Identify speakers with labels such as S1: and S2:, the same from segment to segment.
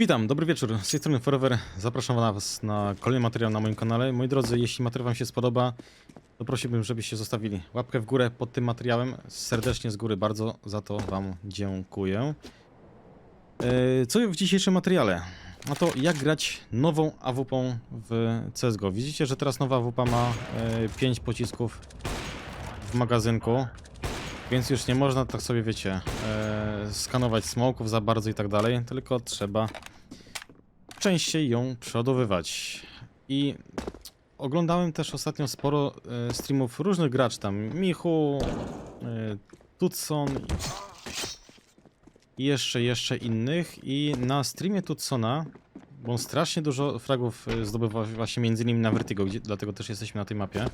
S1: Witam, dobry wieczór. Z tej strony Forever. Zapraszam Was na kolejny materiał na moim kanale. Moi drodzy, jeśli materiał Wam się spodoba, to prosiłbym, żebyście zostawili łapkę w górę pod tym materiałem. Serdecznie z góry bardzo za to Wam dziękuję. E, Co w dzisiejszym materiale? No to jak grać nową AWP w CSGO. Widzicie, że teraz nowa AWP ma 5 pocisków w magazynku. Więc już nie można tak sobie, wiecie, e, skanować smoków za bardzo i tak dalej, tylko trzeba częściej ją przeładowywać. I oglądałem też ostatnio sporo e, streamów różnych graczy, tam Michu, e, Tutson i jeszcze, jeszcze innych. I na streamie Tutsona, bo on strasznie dużo fragów e, zdobywa właśnie między innymi na Vertigo, gdzie, dlatego też jesteśmy na tej mapie.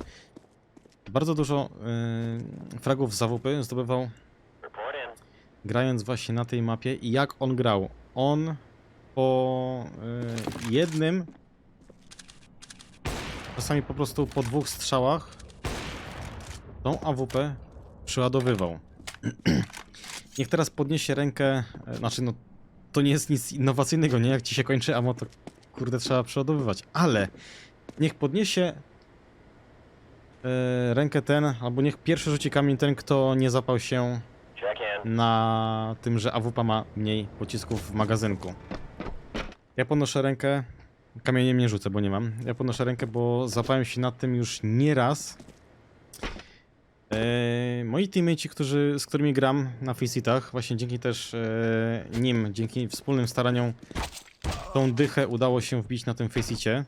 S1: Bardzo dużo fragów z zdobywał grając właśnie na tej mapie i jak on grał. On po y, jednym, czasami po prostu po dwóch strzałach tą AWP przeładowywał. Niech teraz podniesie rękę, e, znaczy no to nie jest nic innowacyjnego, nie? Jak ci się kończy ammo, to kurde trzeba przeładowywać, ale niech podniesie e, rękę ten, albo niech pierwszy rzuci kamień ten, kto nie zapał się na tym, że AWP ma mniej pocisków w magazynku. Ja podnoszę rękę, kamieniem nie rzucę, bo nie mam. Ja podnoszę rękę, bo zapałem się nad tym już nieraz. Eee, moi teammates, którzy, z którymi gram na Faceitach, właśnie dzięki też e, nim, dzięki wspólnym staraniom, tą dychę udało się wbić na tym Faceicie.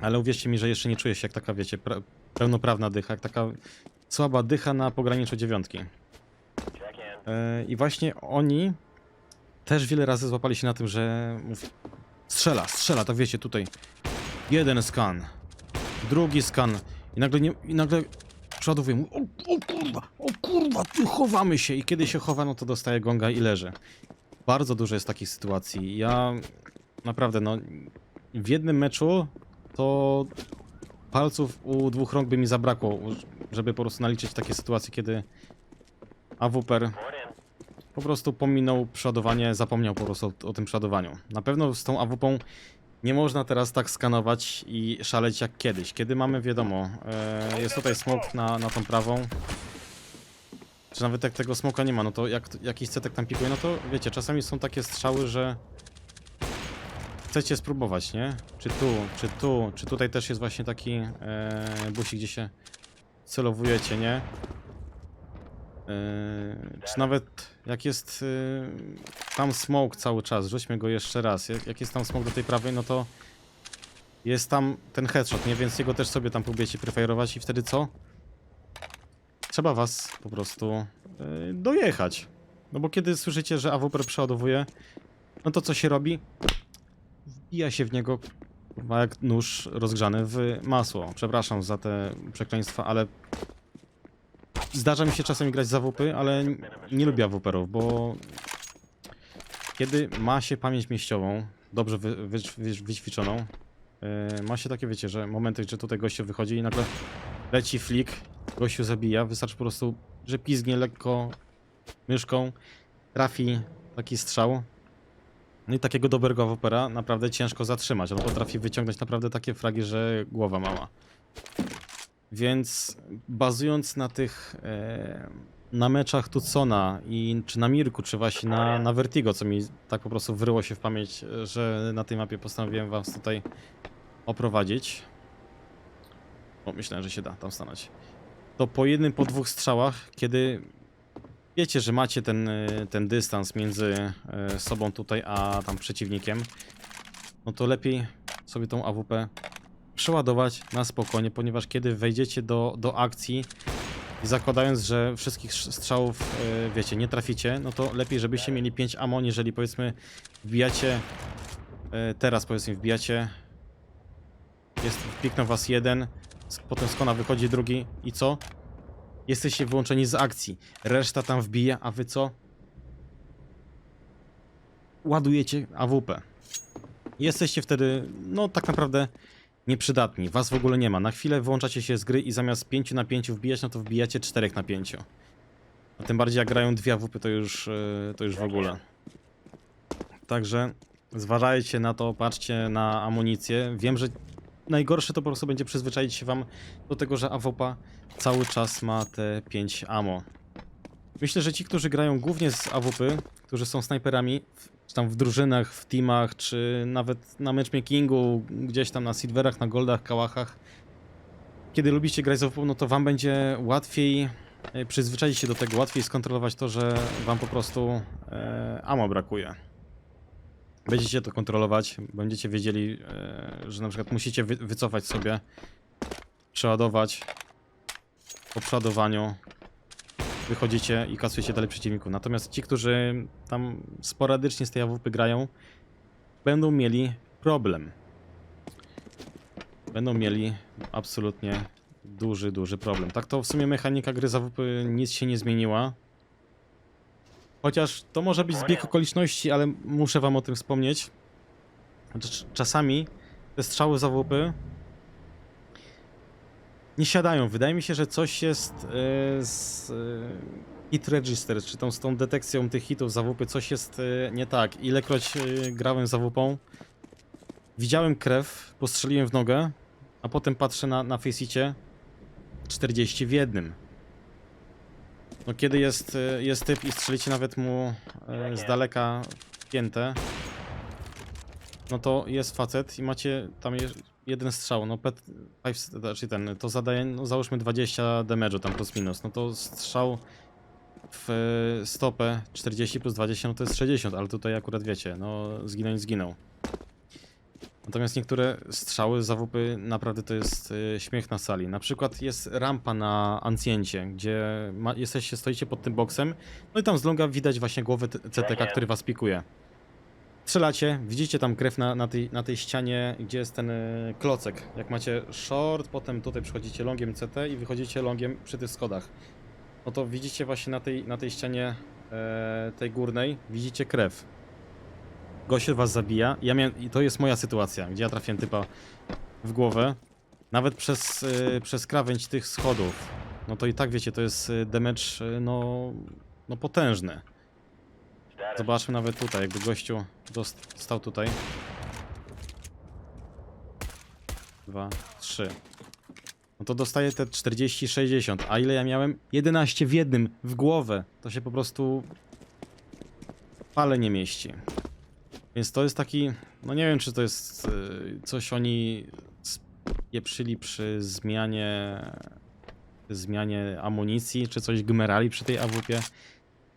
S1: Ale uwierzcie mi, że jeszcze nie czuję się jak taka, wiecie, pra pełnoprawna dycha, jak taka słaba dycha na pograniczu dziewiątki.
S2: Check in.
S1: E, I właśnie oni też wiele razy złapali się na tym, że strzela, strzela, tak wiecie, tutaj jeden skan, drugi skan i nagle, nie, i nagle przeładowuję, o, o kurwa, o kurwa, ty chowamy się i kiedy się chowa, no to dostaje gonga i leży. Bardzo dużo jest takich sytuacji. Ja naprawdę, no w jednym meczu to palców u dwóch rąk by mi zabrakło, żeby po prostu naliczyć takie sytuacje, kiedy
S2: in.
S1: Po prostu pominął przodowanie, zapomniał po prostu o, o tym przodowaniu. Na pewno z tą AWP nie można teraz tak skanować i szaleć jak kiedyś. Kiedy mamy, wiadomo, e, jest tutaj smok na, na tą prawą. Czy nawet jak tego smoka nie ma, no to jak jakiś cetek tam pikuje, no to wiecie, czasami są takie strzały, że chcecie spróbować, nie? Czy tu, czy tu, czy tutaj też jest właśnie taki e, gdzie się celowujecie, nie? Yy, czy nawet jak jest yy, tam smoke cały czas, rzućmy go jeszcze raz. Jak, jest tam smoke do tej prawej, no to jest tam ten headshot, nie? Więc jego też sobie tam próbujecie prefirować i wtedy co? Trzeba was po prostu yy, dojechać. No bo kiedy słyszycie, że AWP przeładowuje, no to co się robi? Wbija się w niego jak nóż rozgrzany w masło. Przepraszam za te przekleństwa, ale Zdarza mi się czasem grać za WP, ale nie lubię AWP-ów, bo kiedy ma się pamięć mieściową, dobrze wy, wy, wy, wyćwiczoną, yy, ma się takie, wiecie, że momenty, że tutaj gościu wychodzi i nagle leci flik, gościu zabija, wystarczy po prostu, że pizgnie lekko myszką, trafi taki strzał. No i takiego dobrego AWP-a naprawdę ciężko zatrzymać. On potrafi wyciągnąć naprawdę takie fragi, że głowa mała. Więc bazując na tych e, na meczach Tucsona i czy na Mirku, czy właśnie na, na Vertigo, co mi tak po prostu wryło się w pamięć, e, że na tej mapie postanowiłem was tutaj oprowadzić. O, myślałem, że się da tam stanąć. To po jednym, po dwóch strzałach, kiedy wiecie, że macie ten, e, ten dystans między e, sobą tutaj, a tam przeciwnikiem, no to lepiej sobie tą AWP przeładować na spokojnie, ponieważ kiedy wejdziecie do, do akcji i zakładając, że wszystkich sz- strzałów, e, wiecie, nie traficie, no to lepiej, żebyście mieli 5 ammo, jeżeli powiedzmy wbijacie, e, teraz powiedzmy wbijacie, jest, piknął was jeden, potem z kona wychodzi drugi i co? Jesteście wyłączeni z akcji, reszta tam wbija, a wy co? Ładujecie AWP. Jesteście wtedy, no tak naprawdę nieprzydatni. Was w ogóle nie ma. Na chwilę wyłączacie się z gry i zamiast 5 na 5 wbijać, no to wbijacie 4 na 5. A tym bardziej jak grają dwie AWP, to już, e, to już w ogóle. Także Zważajcie na to, patrzcie na amunicję. Wiem, że najgorsze to po prostu będzie przyzwyczaić się wam do tego, że AWP cały czas ma te 5 ammo. Myślę, że ci, którzy grają głównie z AWP, którzy są snajperami, czy tam w drużynach, w teamach, czy nawet na matchmakingu, gdzieś tam na silverach, na goldach, kałachach, kiedy lubicie grać z AWP, no to wam będzie łatwiej e, przyzwyczaić się do tego, łatwiej skontrolować to, że wam po prostu e, ammo brakuje. Będziecie to kontrolować, będziecie wiedzieli, e, że na przykład musicie wy, wycofać sobie, przeładować. Po przeładowaniu wychodzicie i kasujecie dalej przeciwników. Natomiast ci, którzy tam sporadycznie z tej AWP grają, będą mieli problem. Będą mieli absolutnie duży, duży problem. Tak to w sumie mechanika gry z AWP nic się nie zmieniła. Chociaż to może być zbieg okoliczności, ale muszę wam o tym wspomnieć. Czasami te strzały z AWP nie siadają. Wydaje mi się, że coś jest e, z e, hit register, czy tą, z tą detekcją tych hitów z AWP, coś jest e, nie tak. Ilekroć e, grałem z AWP, widziałem krew, postrzeliłem w nogę, a potem patrzę na, na faceicie 40 w jednym. No kiedy jest, jest typ i strzelicie nawet mu z daleka piętę, no to jest facet i macie tam jeden strzał, no pet, five, znaczy ten, to zadaje, no załóżmy 20 damage'u tam plus minus, no to strzał w stopę 40 plus 20 no to jest 60, ale tutaj akurat wiecie, no zginąć zginął. Natomiast niektóre strzały z AWP naprawdę to jest e, śmiech na sali. Na przykład jest rampa na Ancjencie, gdzie ma, jesteście, stoicie pod tym boksem, no i tam z longa widać właśnie głowę CTK, który was pikuje. Strzelacie, widzicie tam krew na, na, tej, na tej ścianie, gdzie jest ten e, klocek. Jak macie short, potem tutaj przychodzicie longiem CT i wychodzicie longiem przy tych schodach. No to widzicie właśnie na tej, na tej ścianie e, tej górnej, widzicie krew. Gościu was zabija. Ja miałem, I to jest moja sytuacja, gdzie ja trafiłem typa w głowę. Nawet przez, e, przez krawędź tych schodów. No to i tak wiecie, to jest e, damage e, no, no potężny. Zobaczmy nawet tutaj, jakby gościu stał tutaj. Dwa, trzy. No to dostaję te 40, 60. A ile ja miałem? 11 w jednym, w głowę. To się po prostu pale nie mieści. Więc to jest taki, no nie wiem czy to jest y, coś oni spieprzyli przy zmianie zmianie amunicji, czy coś gmerali przy tej AWP.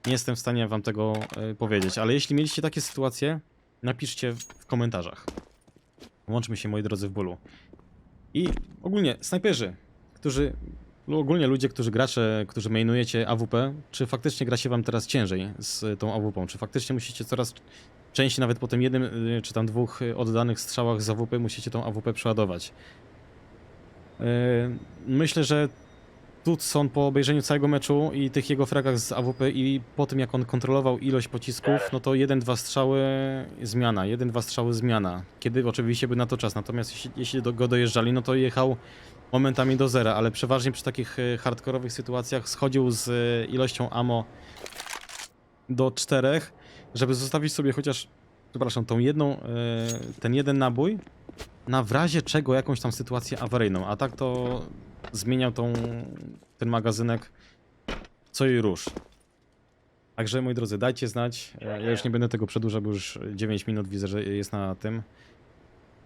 S1: Nie jestem w stanie wam tego e, powiedzieć, ale jeśli mieliście takie sytuacje, napiszcie w komentarzach. Łączmy się, moi drodzy, w bólu. I ogólnie, snajperzy, którzy, no ogólnie ludzie, którzy gracze, którzy mainujecie AWP, czy faktycznie gra się wam teraz ciężej z tą AWP? Czy faktycznie musicie coraz częściej, nawet po tym jednym, y, czy tam dwóch y, oddanych strzałach z AWP, musicie tą AWP przeładować? Myślę, że Tutson po obejrzeniu całego meczu i tych jego fragach z AWP i po tym jak on kontrolował ilość pocisków, no to jeden, dwa strzały zmiana, jeden, dwa strzały zmiana. Kiedy oczywiście by na to czas, natomiast jeśli, jeśli do, go dojeżdżali, no to jechał momentami do zera, ale przeważnie przy takich e, hardkorowych sytuacjach schodził z e, ilością ammo do czterech, żeby zostawić sobie chociaż, przepraszam, tą jedną, e, ten jeden nabój na w razie czego jakąś tam sytuację awaryjną, a tak to zmieniał tą, ten magazynek co i rusz. Także moi drodzy, dajcie znać. E, Ja już nie będę tego przedłużał, bo już 9 minut widzę, że jest na tym,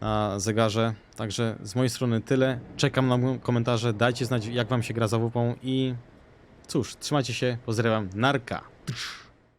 S1: na zegarze. Także z mojej strony tyle. Czekam na komentarze. Dajcie znać, jak wam się gra za WP i cóż, trzymajcie się. Pozdrawiam. Narka.